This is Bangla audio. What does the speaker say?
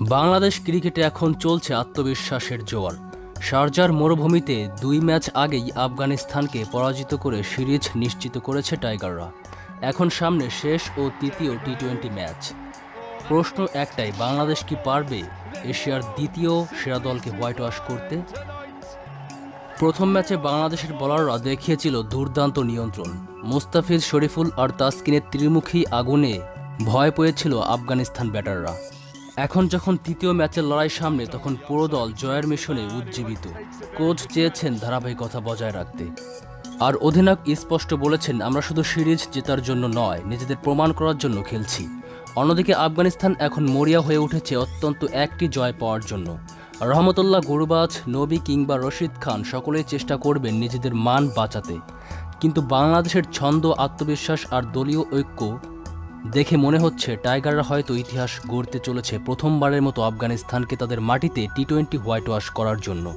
বাংলাদেশ ক্রিকেটে এখন চলছে আত্মবিশ্বাসের জোয়ার। শারজার মরুভূমিতে দুই ম্যাচ আগেই আফগানিস্তানকে পরাজিত করে সিরিজ নিশ্চিত করেছে টাইগাররা। এখন সামনে শেষ ও তৃতীয় টি টোয়েন্টি ম্যাচ। প্রশ্ন একটাই, বাংলাদেশ কি পারবে এশিয়ার দ্বিতীয় সেরা দলকে হোয়াইট ওয়াশ করতে? প্রথম ম্যাচে বাংলাদেশের বলাররা দেখিয়েছিল দুর্দান্ত নিয়ন্ত্রণ। মুস্তাফিজ শরীফুল আর তাসকিনের ত্রিমুখী আগুনে ভয় পেয়েছিল আফগানিস্তান ব্যাটাররা। এখন যখন তৃতীয় ম্যাচের লড়াই সামনে, তখন পুরো দল জয়ের মিশনে উজ্জীবিত। কোচ চেয়েছেন ধারাবাহিকতা বজায় রাখতে। আর অধিনায়ক স্পষ্ট বলেছেন, আমরা শুধু সিরিজ জেতার জন্য নয়, নিজেদের প্রমাণ করার জন্য খেলছি। অন্যদিকে আফগানিস্তান এখন মরিয়া হয়ে উঠেছে অত্যন্ত একটি জয় পাওয়ার জন্য। রহমতুল্লাহ গুরুবাজ, নবী কিংবা রশিদ খান সকলেই চেষ্টা করবেন নিজেদের মান বাঁচাতে। কিন্তু বাংলাদেশের ছন্দ, আত্মবিশ্বাস আর দলীয় ঐক্য দেখে মনে হচ্ছে টাইগাররা হয়তো ইতিহাস গড়তে চলেছে প্রথমবারের মতো আফগানিস্তানকে তাদের মাটিতে টি টোয়েন্টি হোয়াইট ওয়াশ করার জন্য।